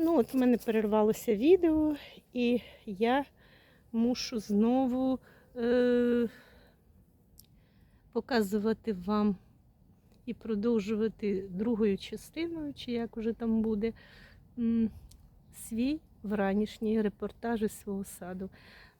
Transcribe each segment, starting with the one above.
Ну, от в мене перервалося відео, і я мушу знову е- показувати вам і продовжувати другою частиною, чи як уже там буде, свій вранішній репортаж із свого саду.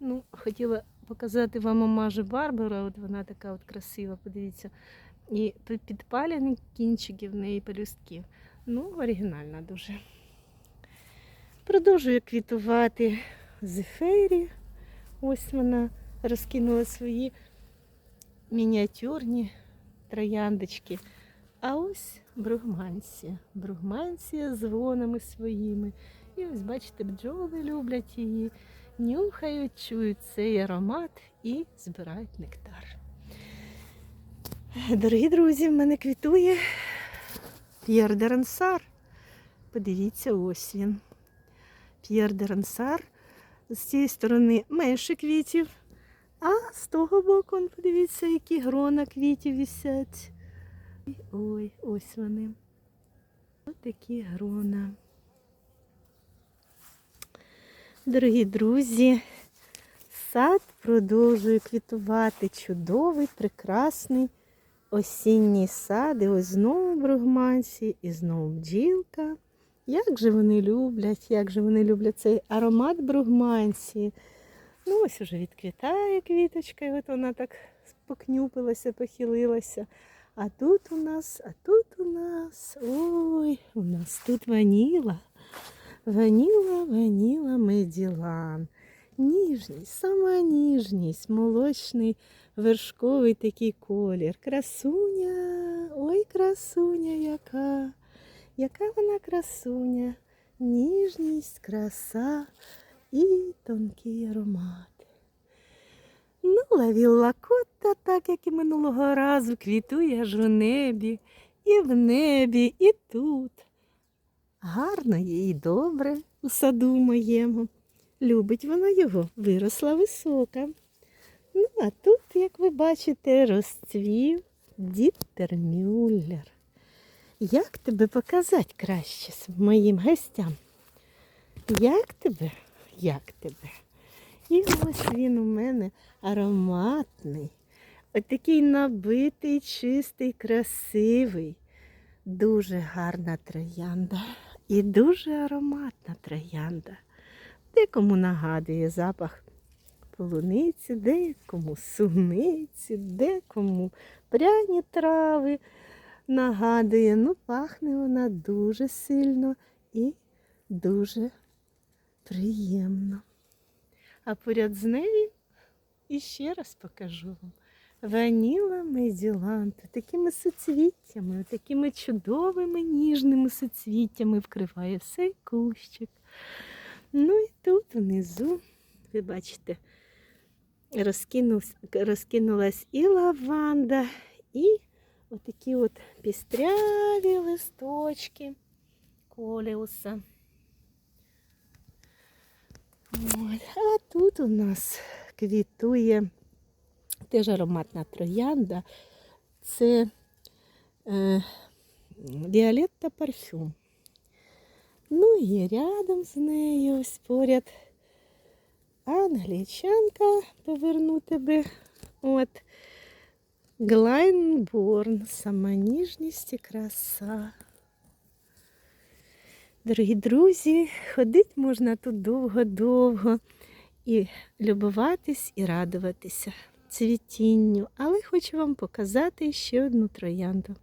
Ну, хотіла показати вам омажі Барбара, от вона така от красива, подивіться. І пі- підпалені кінчики в неї пелюстків. Ну, оригінальна дуже. Продовжую квітувати зефері. Ось вона розкинула свої мініатюрні трояндочки. А ось бругмансія. Бругмансія з вонами своїми. І ось, бачите, бджоли люблять її, нюхають, чують цей аромат і збирають нектар. Дорогі друзі, в мене квітує П'єр де Рансар. Подивіться, ось він. П'єр де Рансар. З цієї сторони менше квітів, а з того боку, подивіться, які грона квітів висять. Ой, ось вони. Ось такі грона. Дорогі друзі, сад продовжує квітувати. Чудовий, прекрасний осінній сад. І ось знову бругманці, і знову бджілка. Як же вони люблять, як же вони люблять цей аромат бругманці. Ну, ось уже відквітає квіточка, і от вона так покнюпилася, похилилася. А тут у нас, а тут у нас, ой, у нас тут ваніла. Ваніла, ваніла меділан. Ніжність, сама ніжність, молочний вершковий такий колір. Красуня, ой, красуня яка, яка вона красуня, ніжність, краса і тонкий аромат. Ну, лавілла кота, так як і минулого разу, квітує аж у небі, і в небі, і тут. Гарно їй добре у саду моєму. Любить вона його, виросла висока. Ну, а тут, як ви бачите, розцвів Діттер Мюллер. Як тебе показати краще моїм гостям? Як тебе? Як тебе? І ось він у мене ароматний, отакий набитий, чистий, красивий. Дуже гарна троянда і дуже ароматна троянда. Декому нагадує запах полуниці, декому суниці, декому пряні трави нагадує. Ну, пахне вона дуже сильно і дуже приємно. А поряд з нею іще раз покажу вам. Ваніла Меділанта такими суцвіттями, такими чудовими ніжними суцвіттями вкриває цей кущик. Ну і тут внизу, ви бачите, розкинулась і лаванда, і отакі от пістряві листочки коліуса. А тут у нас квітує теж ароматна троянда. Це е, Віолетта парфюм. Ну і рядом з нею ось поряд англічанка, поверну тебе. От. Глайнборн, сама ніжність і краса. Дорогі друзі, ходити можна тут довго-довго і любуватись, і радуватися цвітінню. Але хочу вам показати ще одну троянду.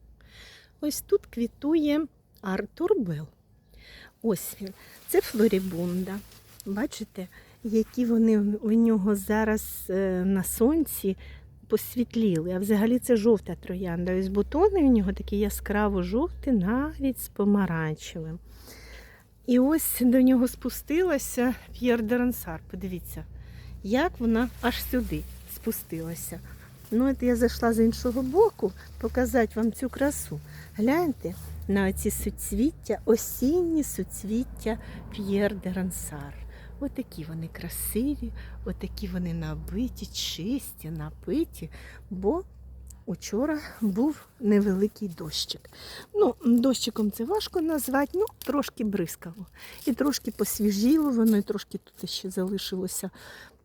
Ось тут квітує Артур Белл. Ось він. Це флорібунда. Бачите, які вони у нього зараз е, на сонці посвітліли. А взагалі це жовта троянда. Ось бутони у нього такі яскраво жовті, навіть з помаранчевим. І ось до нього спустилася П'єр де Рансар. Подивіться, як вона аж сюди спустилася. Ну, от я зайшла з іншого боку показати вам цю красу. Гляньте на ці суцвіття, осінні суцвіття П'єр де Рансар. Отакі вони красиві, отакі вони набиті, чисті, напиті, бо учора був невеликий дощик. Ну, дощиком це важко назвати, ну, трошки бризкало. І трошки посвіжіло воно, і трошки тут ще залишилося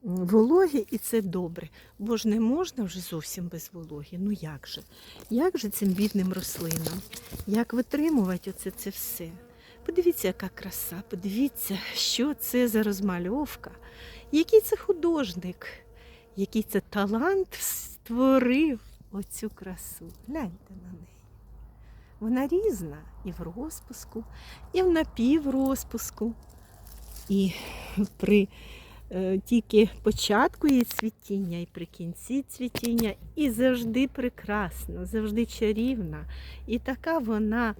вологі, і це добре. Бо ж не можна вже зовсім без вологі. Ну як же? Як же цим бідним рослинам? Як витримувати оце це все? Подивіться, яка краса, подивіться, що це за розмальовка, який це художник, який це талант створив оцю красу. Гляньте на неї. Вона різна і в розпуску, і в напіврозпуску. І при е, тільки початку її цвітіння, і при кінці цвітіння, і завжди прекрасна, завжди чарівна. І така вона,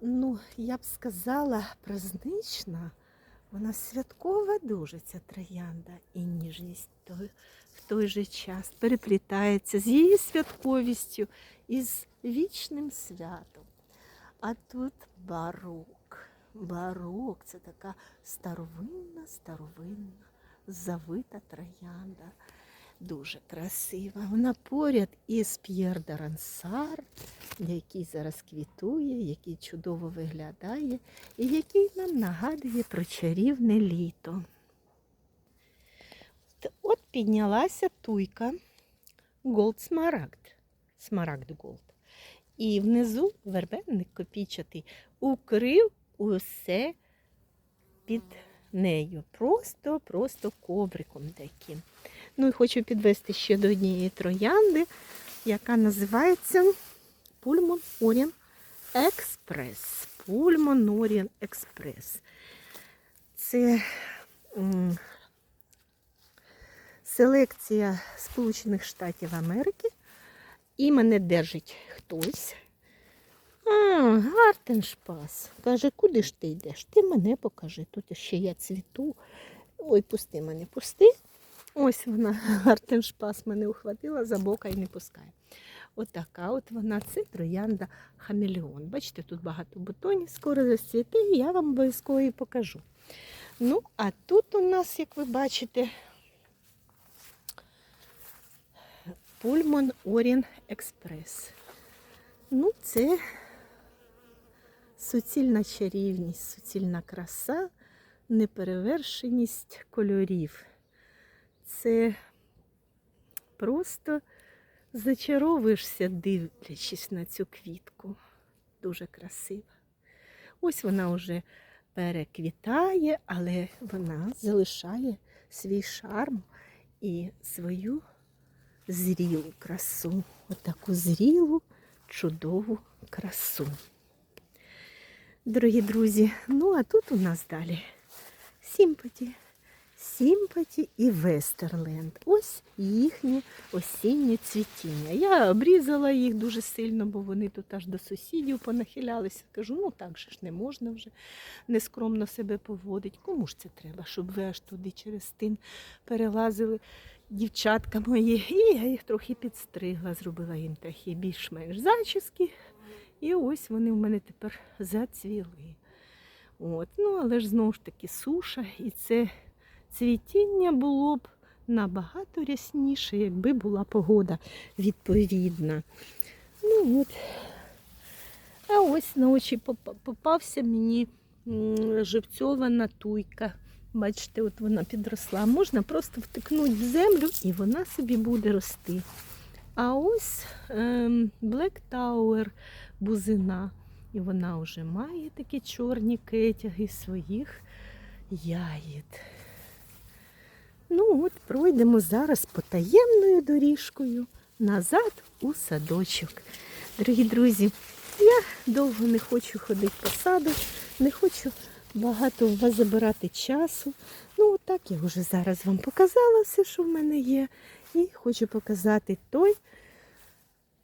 ну, я б сказала, празднична. Вона святкова дуже ця троянда і ніжність той, в той же час переплітається з її святковістю і з вічним святом. А тут барок. Барок це така старовинна, старовинна, завита троянда. Дуже красива. Вона поряд із П'єр Дарансар, який зараз квітує, який чудово виглядає і який нам нагадує про чарівне літо. От- піднялася туйка Gold Smaragd. Смарагд Gold. І внизу вербенник копійчатий укрив усе під нею. Просто, просто ковриком таким. Ну і хочу підвести ще до однієї троянди, яка називається Пульмон Оріан Експрес. Пульмон Оріан Експрес. Це селекція Сполучених Штатів Америки. І мене держить хтось. А, Гартеншпас. Каже, куди ж ти йдеш? Ти мене покажи. Тут ще я цвіту. Ой, пусти мене, пусти. Ось вона, Гартеншпас, мене ухватила за бока і не пускає. Отака от вона, це троянда хамелеон. Бачите, тут багато бутонів, скоро зацвіте, і я вам обов'язково і покажу. Ну, а тут у нас, як ви бачите, Пульмон Орін Експрес. Ну, це суцільна чарівність, суцільна краса, неперевершеність кольорів. Це просто зачаровуєшся, дивлячись на цю квітку. Дуже красива. Ось вона вже переквітає, але вона залишає свій шарм і свою зрілу красу. Отаку зрілу, чудову красу. Дорогі друзі, ну а тут у нас далі Сімпаті. Сімпаті і Вестерленд. Ось їхнє осіннє цвітіння. Я обрізала їх дуже сильно, бо вони тут аж до сусідів понахилялися. Кажу, ну так же ж не можна вже нескромно себе поводить. Кому ж це треба, щоб ви аж туди через тин перелазили дівчатка мої. І я їх трохи підстригла, зробила їм такі більш-менш зачіски. І ось вони в мене тепер зацвіли. От. Ну, але ж знову ж таки суша, і це цвітіння було б набагато рясніше, якби була погода відповідна. Ну от. А ось на очі попався мені живцьована туйка. Бачите, от вона підросла. Можна просто втикнути в землю і вона собі буде рости. А ось ем, Black Tower бузина. І вона вже має такі чорні кетяги своїх ягід. Ну от пройдемо зараз потаємною доріжкою назад у садочок. Дорогі друзі, я довго не хочу ходити по саду, не хочу багато у вас забирати часу. Ну, так я вже зараз вам показала все, що в мене є. І хочу показати той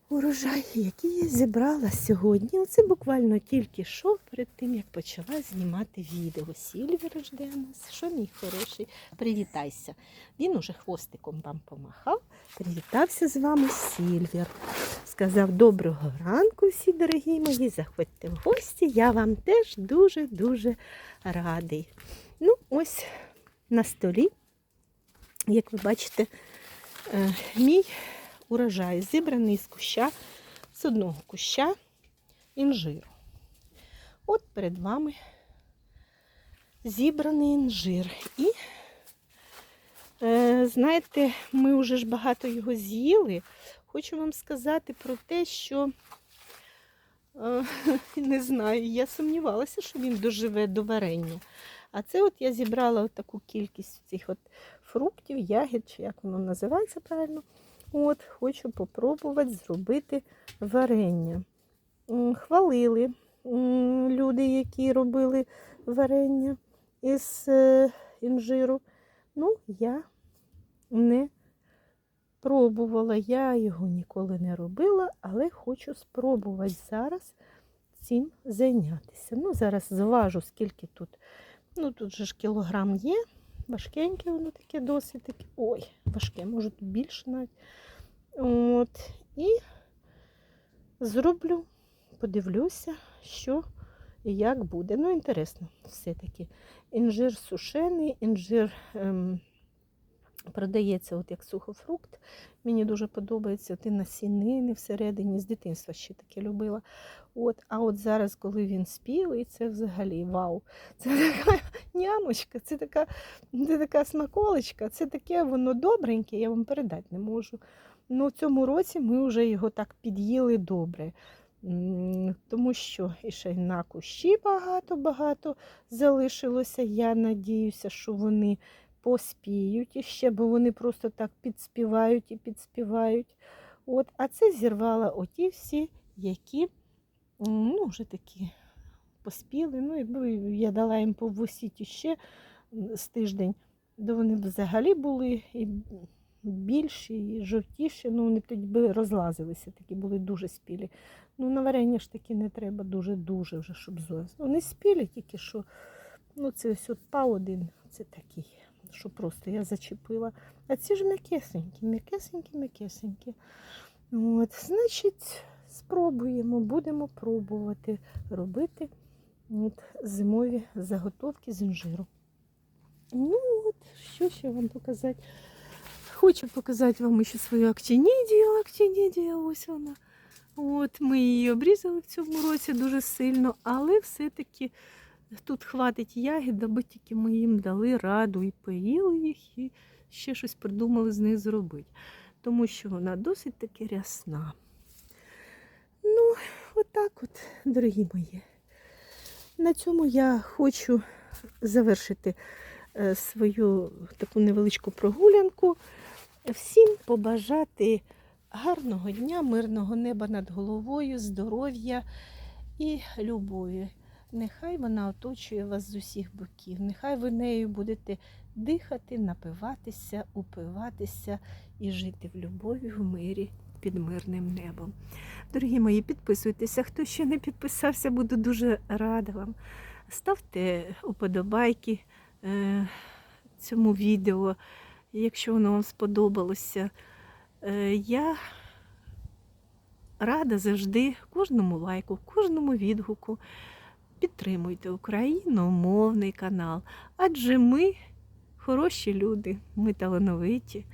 урожай, який я зібрала сьогодні. Оце буквально тільки що перед тим, як почала знімати відео. Сільвер жде нас. Що мій хороший? Привітайся. Він уже хвостиком вам помахав. Привітався з вами Сільвер. Сказав доброго ранку, всі дорогі мої. Заходьте в гості. Я вам теж дуже-дуже радий. Ну, ось на столі, як ви бачите, е, мій урожай, зібраний з куща, з одного куща інжиру. От перед вами зібраний інжир. І, е, знаєте, ми вже ж багато його з'їли. Хочу вам сказати про те, що е, не знаю, я сумнівалася, що він доживе до варення. А це от я зібрала от таку кількість цих от фруктів, ягід, чи як воно називається правильно. От, хочу попробувати зробити варення. Хвалили люди, які робили варення із е, інжиру. Ну, я не пробувала, я його ніколи не робила, але хочу спробувати зараз цим зайнятися. Ну, зараз зважу, скільки тут. Ну, тут же ж кілограм є. Важкеньке воно таке досить таке. Ой, важке, може більше навіть. От. І зроблю, подивлюся, що і як буде. Ну, інтересно, все-таки. Інжир сушений, інжир ем, продається от як сухофрукт. Мені дуже подобається от і насінини всередині, з дитинства ще таке любила. От, а от зараз, коли він спілий, це взагалі вау. Це така нямочка, це така, це така смаколочка, це таке воно добреньке, я вам передати не можу. Ну, в цьому році ми вже його так під'їли добре. Тому що і ще на кущі багато-багато залишилося. Я надіюся, що вони поспіють іще, бо вони просто так підспівають і підспівають. От, а це зірвала оті всі, які ну, вже такі поспіли. Ну, якби я дала їм повисіти ще з тиждень, то вони б взагалі були і більші, і жовтіші. Ну, вони б тоді би розлазилися, такі були дуже спілі. Ну, на варення ж таки не треба дуже-дуже вже, щоб зовсім. Вони спілі, тільки що. Ну, це ось от па один, це такий, що просто я зачепила. А ці ж м'якесенькі, м'якесенькі, м'якесенькі. От, значить, спробуємо, будемо пробувати робити от, зимові заготовки з інжиру. Ну от, що ще вам показати? Хочу показати вам ще свою актинідію. Актинідія, ось вона. От, ми її обрізали в цьому році дуже сильно, але все-таки тут хватить ягід, аби тільки ми їм дали раду і поїли їх, і ще щось придумали з них зробити. Тому що вона досить таки рясна. Ну, отак от, дорогі мої. На цьому я хочу завершити е, свою таку невеличку прогулянку. Всім побажати гарного дня, мирного неба над головою, здоров'я і любові. Нехай вона оточує вас з усіх боків. Нехай ви нею будете дихати, напиватися, упиватися і жити в любові, в мирі під мирним небом. Дорогі мої, підписуйтеся. Хто ще не підписався, буду дуже рада вам. Ставте уподобайки е, цьому відео, якщо воно вам сподобалося. Е, я рада завжди кожному лайку, кожному відгуку. Підтримуйте україномовний канал, адже ми хороші люди, ми талановиті,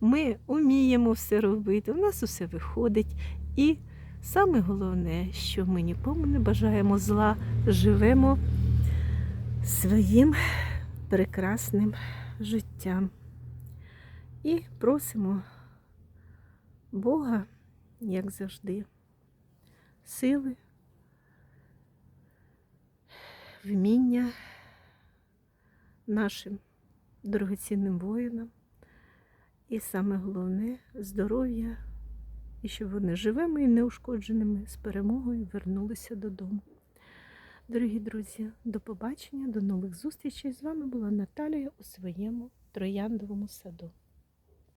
ми вміємо все робити, у нас усе виходить. І саме головне, що ми нікому не бажаємо зла, живемо своїм прекрасним життям. І просимо Бога, як завжди, сили, вміння нашим дорогоцінним воїнам. І саме головне здоров'я, і щоб вони живими і неушкодженими з перемогою вернулися додому. Дорогі друзі, до побачення, до нових зустрічей. З вами була Наталія у своєму трояндовому саду.